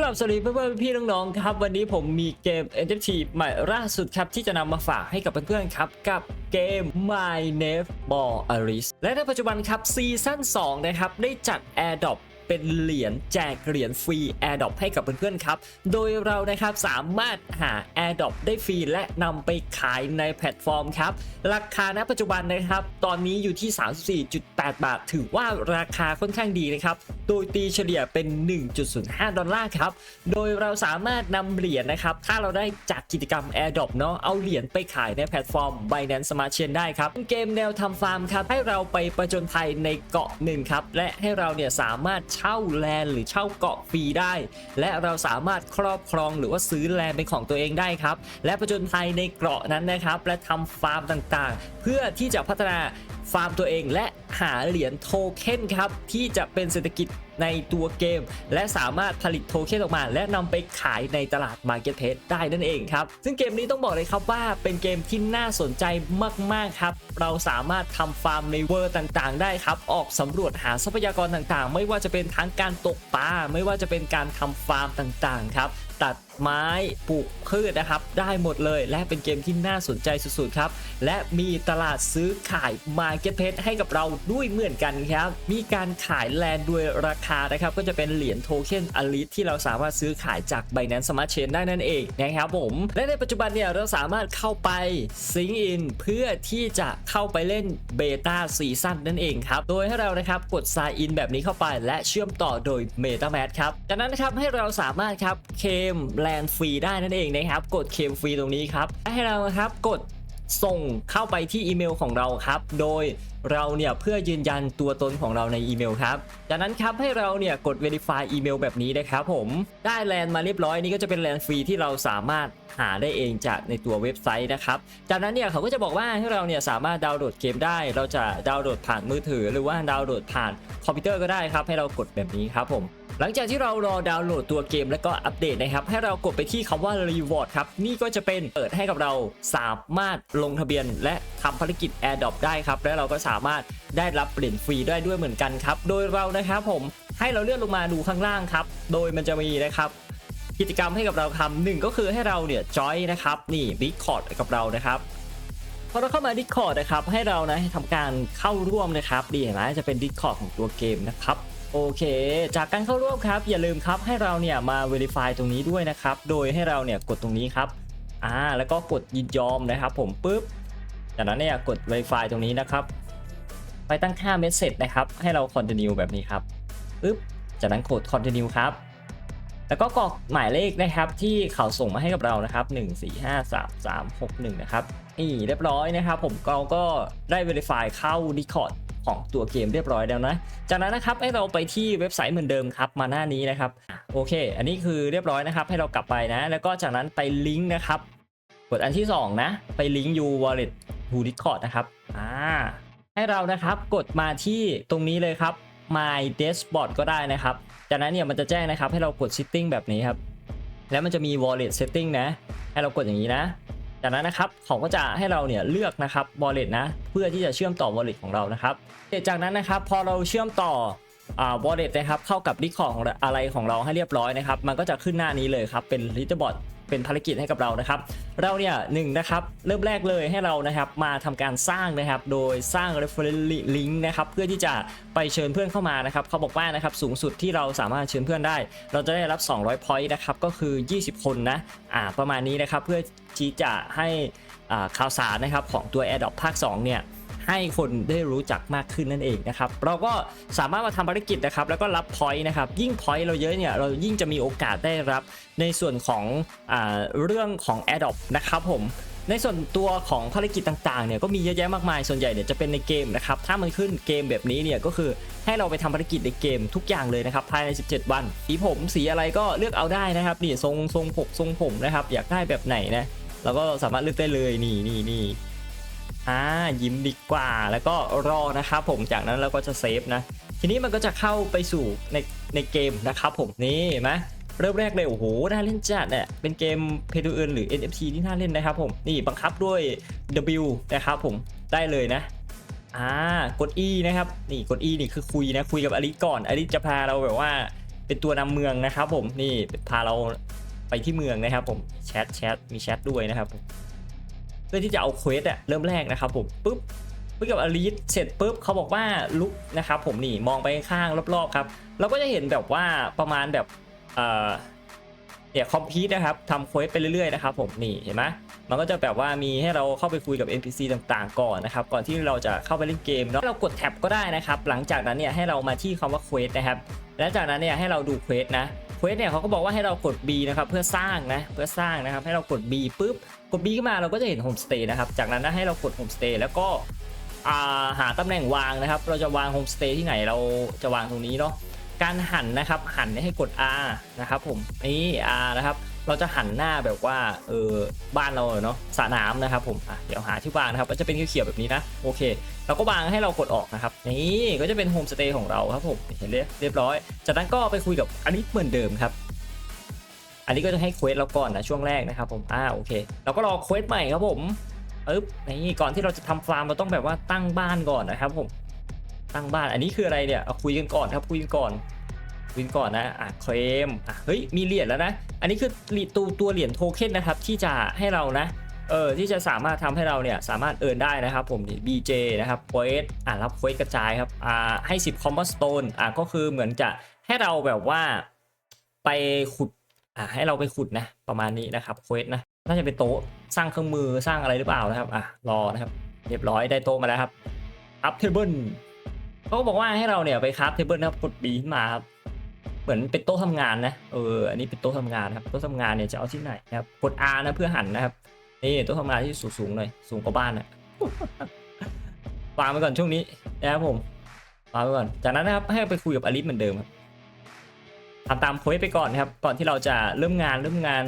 กลับสวัสดีเพื่อนๆพี่ๆน้องๆครับ วันนี้ผมมีเกม NFT ใหม่ล่าสุดครับที่จะนำมาฝากให้กับเพื่อนๆครับกับเกม My Name Ball Aris และในปัจจุบันครับซีซั่น2นะครับได้จัด Airdrop เป็นเหรียญแจกเหรียญฟรี AirDrop ให้กับเพื่อนๆครับ โดยเรานะครับสามารถหา AirDrop ได้ฟรีและนำไปขายในแพลตฟอร์มครับ ราคาณปัจจุบันนะครับ ตอนนี้อยู่ที่ 34.8 บาท ถือว่าราคาค่อนข้างดีนะครับ โดยตีเฉลี่ยเป็น 1.05 ดอลลาร์ครับ โดยเราสามารถนำเหรียญนะครับ ถ้าเราได้จากกิจกรรม AirDrop เนาะเอาเหรียญไปขายในแพลตฟอร์ม Binance Smart Chain ได้ครับเกมแนวทำฟาร์มครับ ให้เราไปประจนภัยในเกาะหนึ่งครับ และให้เราเนี่ยสามารถเช่าแลนด์หรือเช่าเกาะฟรีได้ และเราสามารถครอบครองหรือว่าซื้อแลนด์เป็นของตัวเองได้ครับ และประจนภัยในเกาะนั้นนะครับและทำฟาร์มต่างๆ เพื่อที่จะพัฒนา ฟาร์มตัวเองและหาเหรียญโทเค็นครับที่จะเป็นเศรษฐกิจในตัวเกม และสามารถผลิตโทเค็นออกมา และนำไปขายในตลาด Marketplace ได้นั่นเองครับ ซึ่งเกมนี้ต้องบอกเลยครับว่าเป็นเกมที่น่าสนใจมาก ๆ ครับ เราสามารถทำฟาร์มในเวอร์ต่างๆ ได้ครับ ออกสำรวจหาทรัพยากรต่างๆ ไม่ว่าจะเป็นทั้งการตกปลาไม่ว่าจะเป็นการทำฟาร์มต่างๆ ครับตัด ไม้ปลูกพืชนะครับ ได้หมดเลยและเป็นเกมที่น่าสนใจสุดๆครับ และมีตลาดซื้อขาย Marketplace ให้กับเราด้วยเหมือนกันครับ มีการขายแลนด์ด้วยราคานะครับ ก็จะเป็นเหรียญโทเค็นอลิทที่เราสามารถซื้อขายจาก Binance Smart Chain ได้นั่นเองนะครับผม และในปัจจุบันเนี่ยเราสามารถเข้าไป Sync In เพื่อที่จะเข้าไปเล่นเบต้าซีซั่นนั่นเองครับ โดยให้เรานะครับกด Sign In แบบนี้เข้าไป และเชื่อมต่อโดย MetaMask ครับ จากนั้นนะครับให้เราสามารถครับเคมแลนด์ฟรีได้นั่นเองนะครับ กดเคมฟรีตรงนี้ครับให้เราครับกดส่งเข้าไปที่อีเมลของเราครับ โดยเราเนี่ยเพื่อยืนยันตัวตนของเราในอีเมลครับ จากนั้นครับให้เราเนี่ยกด Verify อีเมลแบบนี้นะครับผม ได้แลนด์มาเรียบร้อยนี่ก็จะเป็นแลนด์ฟรีที่เราสามารถหาได้เองจากในตัวเว็บไซต์นะครับ จากนั้นเนี่ยเขาก็จะบอกว่าให้เราเนี่ยสามารถดาวน์โหลดเกมได้ เราจะดาวน์โหลดผ่านมือถือ หรือว่าดาวน์โหลดผ่านคอมพิวเตอร์ก็ได้ครับ ให้เรากดแบบนี้ครับผม หลังจากที่เรารอดาวน์โหลดตัวเกมแล้วก็อัปเดตนะครับ ให้เรากดไปที่คำว่า Reward ครับ นี่ก็จะเป็นเปิดให้กับเราสามารถลงทะเบียน และทำภารกิจ AirDrop ได้ครับ และเราก็สามารถได้รับเหรียญฟรีได้ด้วยเหมือนกันครับ โดยเรานะครับผมให้เราเลื่อนลงมาดูข้างล่างครับ โดยมันจะมีนะครับกิจกรรมให้กับเราทำหนึ่งก็คือให้เราเนี่ยจอยนะครับนี่ Discord กับเรานะครับพอเราเข้ามา Discord นะครับให้เรานะทำการเข้าร่วมนะครับดีเห็นไหมจะเป็น Discord ของตัวเกมนะครับ โอเค จากการเข้าร่วมครับ อย่าลืมครับให้เราเนี่ยมา Verify ตรงนี้ด้วยนะครับ โดยให้เราเนี่ยกดตรงนี้ครับอ่าแล้วก็กดยินยอมนะครับ ผมปุ๊บจากนั้นเนี่ยกด Verify ตรงนี้นะครับ ไปตั้งค่า Message นะครับ ให้เรา Continue แบบนี้ครับปุ๊บจากนั้นกด Continue ครับ แล้วก็กรอกหมายเลขนะครับที่เขาส่งมาให้กับเรานะครับ 1 4 5 3 3 6 1 นะครับนี่เรียบร้อยนะครับ ผมเราก็ได้ Verify เข้า Discord ของตัวเกมเรียบร้อยแล้วนะ จากนั้นนะครับให้เราไปที่เว็บไซต์เหมือนเดิมครับมาหน้านี้นะครับโอเค อันนี้คือเรียบร้อยนะครับ ให้เรากลับไปนะ แล้วก็จากนั้นไปลิงก์นะครับกดอันที่ 2 นะ ไปลิงก์ u wallet to discord นะครับอ่าให้เรานะครับกดมาที่ตรงนี้เลยครับ my dashboard ก็ได้นะครับ จากนั้นเนี่ยมันจะแจ้งนะครับ ให้เรากด setting แบบนี้ครับ แล้วมันจะมี wallet setting นะ ให้เรากดอย่างนี้นะ จากนั้นนะครับเขาก็จะให้เราเนี่ยเลือกนะครับ wallet นะ เพื่อที่จะเชื่อมต่อ wallet ของเรานะครับจากนั้นนะครับพอเราเชื่อมต่ออ่า wallet นะครับเข้ากับ Discord ของอะไรของเราให้เรียบร้อยนะครับ มันก็จะขึ้นหน้านี้เลยครับเป็น leaderboard เป็นภารกิจให้กับเรานะครับ เราเนี่ยหนึ่งนะครับเริ่มแรกเลยให้เรานะครับมาทำการสร้างนะครับ โดยสร้าง reference link นะครับเพื่อที่จะไปเชิญเพื่อนเข้ามานะครับเขาบอกว่านะครับสูงสุดที่เราสามารถเชิญเพื่อนได้ เราจะได้รับ 200 point นะครับก็คือ 20 คนนะอ่าประมาณนี้นะครับเพื่อที่จะให้อ่าข่าวสารนะครับของตัว AirDrop ภาค2เนี่ย ให้คนได้รู้จักมากขึ้นนั่นเองนะครับเราก็สามารถมาทำภารกิจนะครับแล้วก็รับพอยต์นะครับยิ่งพอยต์เราเยอะเนี่ยเรายิ่งจะมีโอกาสได้รับในส่วนของอเรื่องของ a d o p นะครับผมในส่วนตัวของภารกิจต่างๆเนี่ยก็มีเยอะแยะมากมายส่วนใหญ่เนี่ยจะเป็นในเกมนะครับถ้ามันขึ้นเกมแบบนี้เนี่ยก็คือให้เราไปทำภารกิจในเกมทุกอย่างเลยนะครับภายใน 17 วันสีผมสีอะไรก็เลือกเอาได้นะครับนี่ทรงทรงผมทรงผมนะครับอยากได้แบบไหนนะเราก็สามารถเลือกได้เลยนี่นี่นี่ อ่ายิ้มดีกว่าแล้วก็รอนะครับผมจากนั้นเราก็จะเซฟนะ ทีนี้มันก็จะเข้าไปสู่ในในเกมนะครับผมนี่เห็นไหมเริ่มแรกเลยโอ้โหน่าเล่นจัดเนี่ยเป็นเกม Pay to Earn หรือ NFT ที่น่าเล่นนะครับผมนี่บังคับด้วย W นะครับผมได้เลยนะอ่ากด E นะครับนี่กด E นี่คือคุยนะคุยกับอลิก่อนอลิจะพาเราแบบว่าเป็นตัวนำเมืองนะครับผมนี่พาเราไปที่เมืองนะครับผมแชทแชทมีแชทด้วยนะครับผม เพื่อที่จะเอาเควสอะเริ่มแรกนะครับผมปุ๊บเพื่อกับอลิสเสร็จปุ๊บเขาบอกว่าลุกนะครับผมนี่มองไปข้างรอบๆครับเราก็จะเห็นแบบว่าประมาณแบบเอ่อเนี่ยคอมพิวนะครับทำเควสไปเรื่อยๆนะครับผมนี่เห็นไหมมันก็จะแบบว่ามีให้เราเข้าไปคุยกับ NPC ต่างๆ ก่อนนะครับ ก่อนที่เราจะเข้าไปเล่นเกมเนาะเรากดแท็บก็ได้นะครับ หลังจากนั้นเนี่ยให้เรามาที่คำว่าเควสนะครับ และจากนั้นเนี่ยให้เราดูเควสนะ เควสเนี่ยเขาก็บอกว่าให้เรากด B นะครับเพื่อสร้างนะเพื่อสร้างนะครับให้เรากด B ปุ๊บกด B ขึ้นมาเราก็จะเห็นโฮมสเตย์นะครับจากนั้นนะให้เรากดโฮมสเตย์แล้วก็หาตำแหน่งวางนะครับ เราจะวางโฮมสเตย์ที่ไหนเราจะวางตรงนี้เนาะการหันนะครับหันให้กด R นะครับผมนี่ R นะครับ เราจะหันหน้าแบบว่าเออบ้านเราเนาะสระน้ำนะครับผมอะเดี๋ยวหาที่วางนะครับก็จะเป็นเขียวๆแบบนี้นะโอเค เราก็วางให้เรากดออกนะครับนี่ก็จะเป็นโฮมสเตย์ของเราครับผมเห็นเรียเรียบร้อย จากนั้นก็ไปคุยกับอันนี้เหมือนเดิมครับอันนี้ก็จะให้เควสเราก่อนนะช่วงแรกนะครับผมอ่าโอเค เราก็รอเควสใหม่ครับผมปึ๊บนี่ก่อนที่เราจะทำฟาร์มเราต้องแบบว่าตั้งบ้านก่อนนะครับผมตั้งบ้านอันนี้คืออะไรเนี่ยเอาคุยกันก่อนครับคุยกันก่อน คุยกันก่อนนะอะเคลมอะเฮ้ยมีเหรียญแล้วนะ อันนี้คือตัวตัวเหรียญโทเค็นนะครับที่จะให้เรานะเออที่จะสามารถทำให้เราเนี่ยสามารถเอินได้นะครับผมนี่ BJ นะครับเควสอ่ารับเควสกระจายครับอ่าให้ 10 c o m b o Stone อ่าก็คือเหมือนจะให้เราแบบว่าไปขุดอ่าให้เราไปขุดนะประมาณนี้นะครับเควสนะน่าจะเป็นโต๊ะสร้างเครื่องมือสร้างอะไรหรือเปล่านะครับอะรอนะครับเรียบร้อยได้โต๊ะมาแล้วครับอัพเทเบิลเขาก็บอกว่าให้เราเนี่ยไปคราฟเทเบิลนะครับกด B ขึ้นมาครับ เหมือนเป็นโต๊ะทำงานนะเอออันนี้เป็นโต๊ะทำงานครับโต๊ะทำงานเนี่ยจะเอาที่ไหนนะครับกด R นะเพื่อหันนะครับนี่โต๊ะทำงานที่สูงๆหน่อยสูงกว่าบ้านนะวางไปก่อนช่วงนี้นะครับผมวางไปก่อน จากนั้นนะครับให้ไปคุยกับอลิสเหมือนเดิมครับทำตามโค้ดไปก่อนนะครับ ก่อนที่เราจะเริ่มงานเริ่มงาน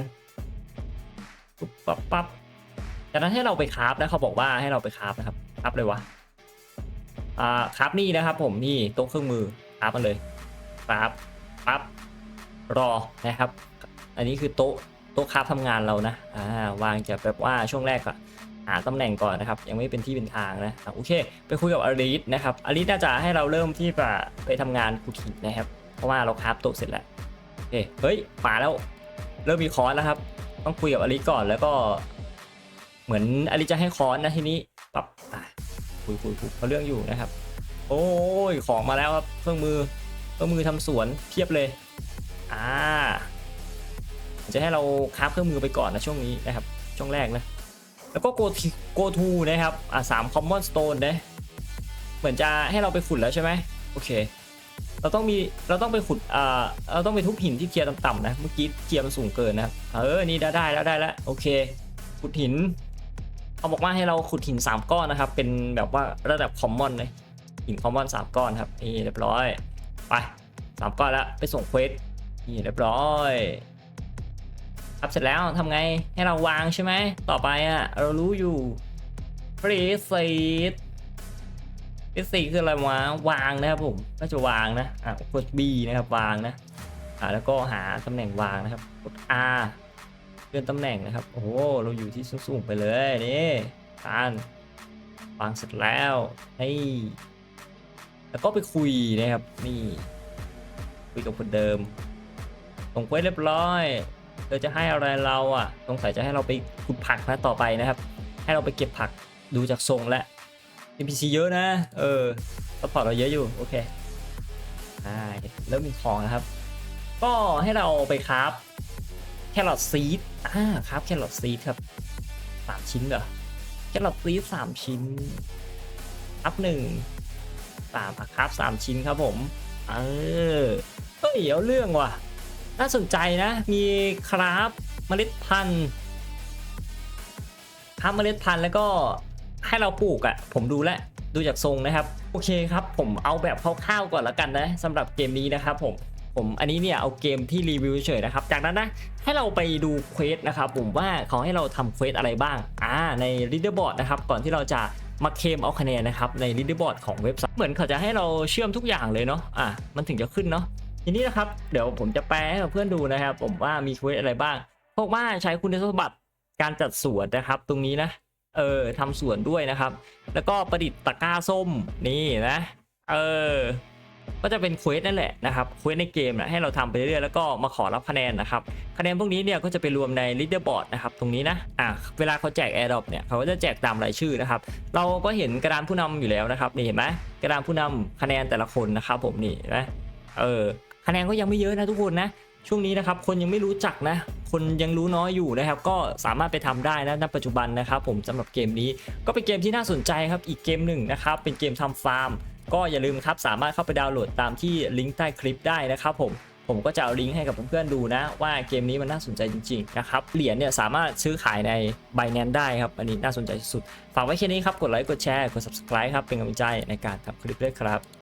ปุ๊บปั๊บปั๊บจากนั้นให้เราไปคราฟนะเขาบอกว่าให้เราไปคราฟนะครับคราฟเลยวะอ่าคราฟนี่นะครับ ผมนี่โต๊ะเครื่องมือคราฟมันเลยครับ ปั๊บรอนะครับ อันนี้คือโต๊ะโต๊ะคราฟทำงานเรานะอ่าวางจะแบบว่าช่วงแรกอะหาตำแหน่งก่อนนะครับ ยังไม่เป็นที่เป็นทางนะโอเค ไปคุยกับอลิสนะครับอลิสน่าจะให้เราเริ่มที่จะไปทำงานขุดหินนะครับ เพราะว่าเราคราฟโต๊ะเสร็จแล้วโอเคเฮ้ยมาแล้ว เริ่มมีคอนแล้วครับ ต้องคุยกับอลิสก่อนแล้วก็ เหมือนอลิสจะให้คอนนะทีนี้ปรับคุยคุยคุยเขาเรื่องอยู่นะครับ โอ้ยของมาแล้วครับเครื่องมือ เครื่องมือทำสวนเพียบเลย อ่า จะให้เราคราฟเครื่องมือไปก่อนนะช่วงนี้นะครับ ช่วงแรกนะ แล้วก็ go to go to นะครับ อ่าสาม common stone นะ เหมือนจะให้เราไปขุดแล้วใช่ไหมโอเค เราต้องมี เราต้องไปขุด อ่า เราต้องไปทุบหินที่เคลียร์ต่ำๆนะ เมื่อกี้เคลียร์มันสูงเกินนะครับ เออ นี่ได้ได้แล้วได้แล้ว โอเค ขุดหิน เขาบอกว่าให้เราขุดหิน3ก้อนนะครับ เป็นแบบว่าระดับ common เลย หิน common 3ก้อนครับนี่เรียบร้อย ไปสามก้อนแล้วไปส่งเควสนี่เรียบร้อยครับเสร็จแล้วทำไงให้เราวางใช่ไหมต่อไปอะเรารู้อยู่ฟรีซีดฟรีซีคืออะไรวะวางนะครับผมก็จะวางนะอะกด B นะครับวางนะอ่าแล้วก็หาตำแหน่งวางนะครับกด R เลื่อนตำแหน่งนะครับโอ้โหเราอยู่ที่สูงๆไปเลยนี่การวางเสร็จแล้วนี่ แล้วก็ไปคุยนะครับนี่คุยกับคนเดิมส่งเควสเรียบร้อยเธอจะให้อะไรเราอะสงสัยจะให้เราไปขุดผักนะต่อไปนะครับ ให้เราไปเก็บผักดูจากทรงแล้ว NPC เยอะนะ เออซัพพอร์ตเราเยอะอยู่ โอเคอ่าเริ่มมีของนะครับ ก็ให้เราไปคราฟแครอทซีดอ่าคราฟแครอทซีดครับสามชิ้นเหรอแครอทซีดสามชิ้นอัพหนึ่ง สามอะครับสามชิ้นครับผม เออเฮ้ยเอาเรื่องว่ะ น่าสนใจนะ มีครับเมล็ดพันธุ์ครับเมล็ดพันธุ์แล้วก็ให้เราปลูกอะ่ะ ผมดูแลดูจากทรงนะครับ โอเคครับ ผมเอาแบบคร่าวๆก่อนล้วกันนะสำหรับเกมนี้นะครับผมผมอันนี้เนี่ยเอาเกมที่รีวิวเฉยนะครับ จากนั้นนะให้เราไปดูเควสนะครับผมว่าเขาให้เราทำเควสอะไรบ้างอ่าใน leaderboard นะครับก่อนที่เราจะ มาเคมเอาคะแนนนะครับในลิเดอร์บอร์ดของเว็บไซต์เหมือนเขาจะให้เราเชื่อมทุกอย่างเลยเนาะอะมันถึงจะขึ้นเนาะทีนี้นะครับเดี๋ยวผมจะแปลให้เพื่อนดูนะครับ ผมว่ามีเควสอะไรบ้างพวกว่าใช้คุณสมบัติการจัดสวนนะครับ ตรงนี้นะเออทำสวนด้วยนะครับ แล้วก็ประดิษฐ์ตะกร้าส้มนี่นะ เออ ก็จะเป็นเควสนั่นแหละนะครับเควสในเกมนะให้เราทำไปเรื่อยๆแล้วก็มาขอรับคะแนนนะครับคะแนนพวกนี้เนี่ยก็จะไปรวมใน leaderboard นะครับตรงนี้นะอะเวลาเขาแจก airdrop เนี่ยเขาก็จะแจกตามรายชื่อนะครับเราก็เห็นกระดานผู้นำอยู่แล้วนะครับนี่เห็นไหมกระดานผู้นำคะแนนแต่ละคนนะครับผมนี่เห็นไหมเออคะแนนก็ยังไม่เยอะนะทุกคนนะช่วงนี้นะครับคนยังไม่รู้จักนะ คนยังรู้น้อยอยู่นะครับ ก็สามารถไปทำได้นะณปัจจุบันนะครับผมสำหรับเกมนี้ก็เป็นเกมที่น่าสนใจครับอีกเกมหนึ่งนะครับเป็นเกมทำฟาร์ม ก็อย่าลืมครับสามารถเข้าไปดาวน์โหลดตามที่ลิงก์ใต้คลิปได้นะครับผมผมก็จะเอาลิงก์ให้กับเพื่อนๆดูนะว่าเกมนี้มันน่าสนใจจริงๆนะครับเหรียญเนี่ยสามารถซื้อขายใน b บ n a n c e ได้ครับ อันนี้น่าสนใจสุด ฝากไว้แค่นี้ครับ กดไลค์กดแชร์กด subscribe ครับ เป็นกำลังใจในการทำคลิปด้วยครับ